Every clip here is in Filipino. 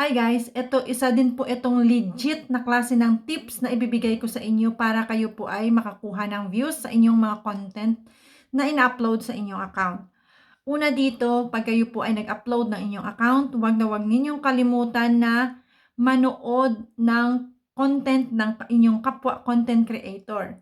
Hi guys, ito isa din po itong legit na klase ng tips na ibibigay ko sa inyo para kayo po ay makakuha ng views sa inyong mga content na ina-upload sa inyong account. Una dito, pag kayo po ay nag-upload ng inyong account, huwag na huwag ninyong kalimutan na manood ng content ng inyong kapwa content creator.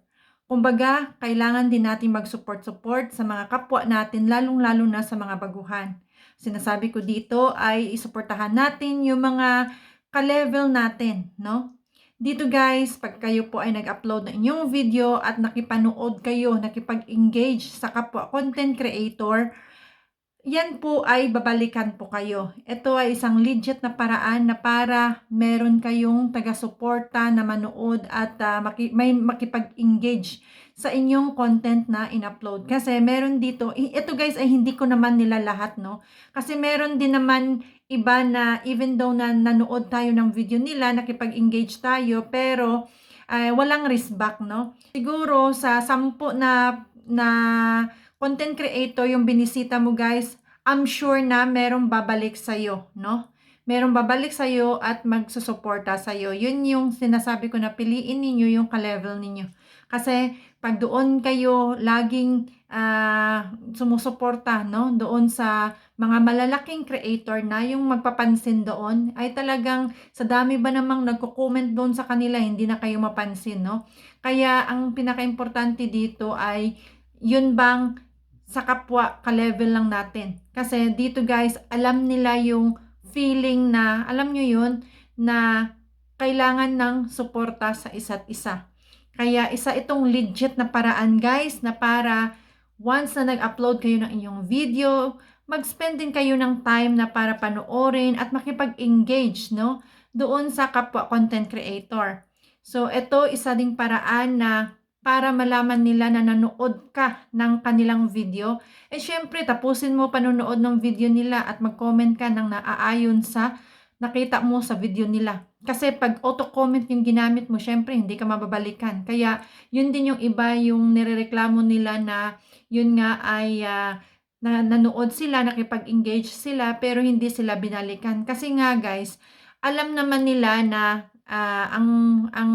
Kumbaga, kailangan din natin mag-support-support sa mga kapwa natin, lalong-lalo na sa mga baguhan sinasabi ko dito ay isuportahan natin yung mga ka-level natin, no? Dito guys, pag kayo po ay nag-upload ng inyong video at nakipanood kayo, nakipag-engage sa kapwa content creator, yan po ay babalikan po kayo. Ito ay isang legit na paraan na para meron kayong taga-suporta na manood at uh, maki- may makipag-engage sa inyong content na in-upload. Kasi meron dito, ito guys ay hindi ko naman nila lahat, no? Kasi meron din naman iba na even though na nanood tayo ng video nila, nakipag-engage tayo, pero uh, walang back, no? Siguro sa sampu na na content creator yung binisita mo guys, I'm sure na merong babalik sa'yo, no? Merong babalik sa'yo at magsusuporta sa'yo. Yun yung sinasabi ko na piliin ninyo yung ka-level ninyo. Kasi pag doon kayo laging uh, sumusuporta no, doon sa mga malalaking creator na yung magpapansin doon, ay talagang sa dami ba namang nagko-comment doon sa kanila, hindi na kayo mapansin. No? Kaya ang pinaka-importante dito ay yun bang sa kapwa ka-level lang natin. Kasi dito guys, alam nila yung feeling na, alam nyo yun, na kailangan ng suporta sa isa't isa. Kaya isa itong legit na paraan guys na para once na nag-upload kayo ng inyong video, mag-spend din kayo ng time na para panoorin at makipag-engage no, doon sa kapwa content creator. So ito isa ding paraan na para malaman nila na nanood ka ng kanilang video. Eh syempre, tapusin mo panonood ng video nila at mag-comment ka ng naaayon sa nakita mo sa video nila. Kasi pag auto-comment yung ginamit mo, syempre hindi ka mababalikan. Kaya yun din yung iba yung nirereklamo nila na yun nga ay uh, na nanood sila, nakipag-engage sila, pero hindi sila binalikan. Kasi nga guys, alam naman nila na uh, ang, ang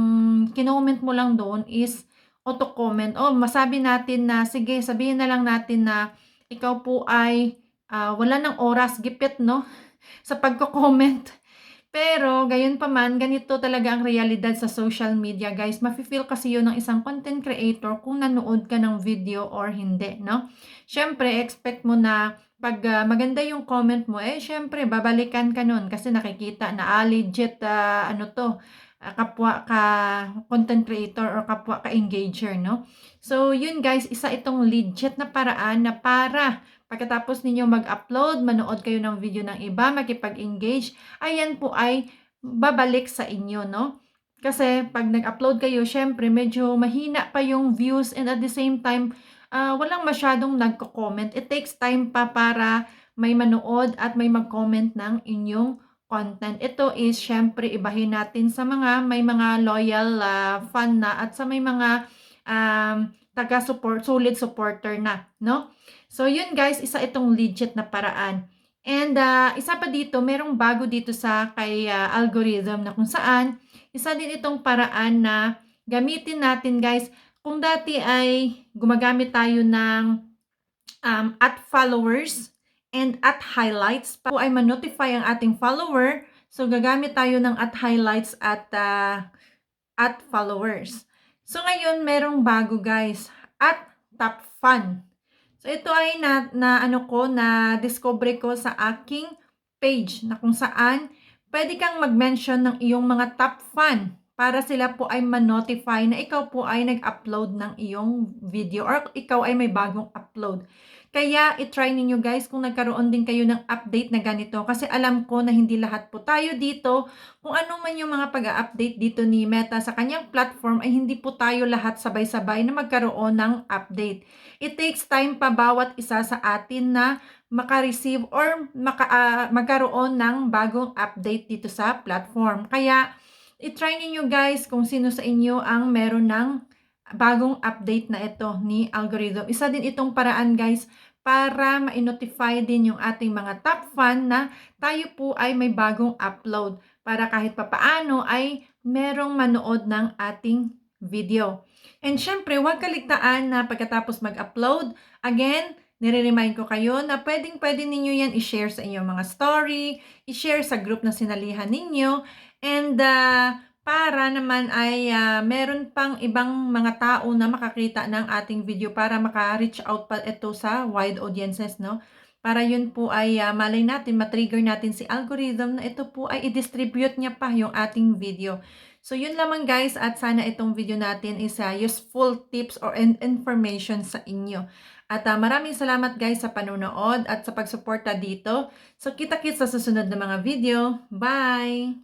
kinoment mo lang doon is auto-comment. O masabi natin na, sige, sabihin na lang natin na ikaw po ay uh, wala ng oras, gipit, no? sa pagko-comment pero, gayon pa man, ganito talaga ang realidad sa social media, guys. Mafe-feel kasi yun ng isang content creator kung nanood ka ng video or hindi, no? Siyempre, expect mo na pag uh, maganda yung comment mo, eh, syempre, babalikan ka nun kasi nakikita na, ah, legit, uh, ano to, kapwa ka content creator or kapwa ka engager, no? So, yun guys, isa itong legit na paraan na para Pagkatapos ninyo mag-upload, manood kayo ng video ng iba, makipag-engage, ayan po ay babalik sa inyo, no? Kasi pag nag-upload kayo, syempre medyo mahina pa yung views and at the same time, uh, walang masyadong nagko-comment. It takes time pa para may manood at may mag-comment ng inyong content. Ito is syempre ibahin natin sa mga may mga loyal uh, fan na at sa may mga um, taga-support, solid supporter na, no? So, yun guys, isa itong legit na paraan. And uh, isa pa dito, merong bago dito sa kay uh, algorithm na kung saan, isa din itong paraan na gamitin natin guys. Kung dati ay gumagamit tayo ng um, at followers and at highlights, po ay ma-notify ang ating follower. So, gagamit tayo ng at highlights at uh, at followers. So, ngayon, merong bago guys. At top fun. So, ito ay na, na ano ko, na discover ko sa aking page na kung saan pwede kang mag-mention ng iyong mga top fan para sila po ay ma-notify na ikaw po ay nag-upload ng iyong video or ikaw ay may bagong upload. Kaya itry ninyo guys kung nagkaroon din kayo ng update na ganito kasi alam ko na hindi lahat po tayo dito kung ano man yung mga pag-update dito ni Meta sa kanyang platform ay hindi po tayo lahat sabay-sabay na magkaroon ng update. It takes time pa bawat isa sa atin na maka-receive or maka, uh, magkaroon ng bagong update dito sa platform. Kaya itry ninyo guys kung sino sa inyo ang meron ng bagong update na ito ni algorithm. Isa din itong paraan guys para ma-notify din yung ating mga top fan na tayo po ay may bagong upload para kahit papaano ay merong manood ng ating video. And syempre, huwag kaligtaan na pagkatapos mag-upload, again, nire-remind ko kayo na pwedeng-pwede ninyo yan i-share sa inyong mga story, i-share sa group na sinalihan ninyo, and uh, para naman ay uh, meron pang ibang mga tao na makakita ng ating video para maka-reach out pa ito sa wide audiences, no? Para yun po ay uh, malay natin, matrigger natin si algorithm na ito po ay i-distribute niya pa yung ating video. So yun lamang guys at sana itong video natin is uh, useful tips or information sa inyo. At uh, maraming salamat guys sa panonood at sa pagsuporta dito. So kita-kits sa susunod na mga video. Bye!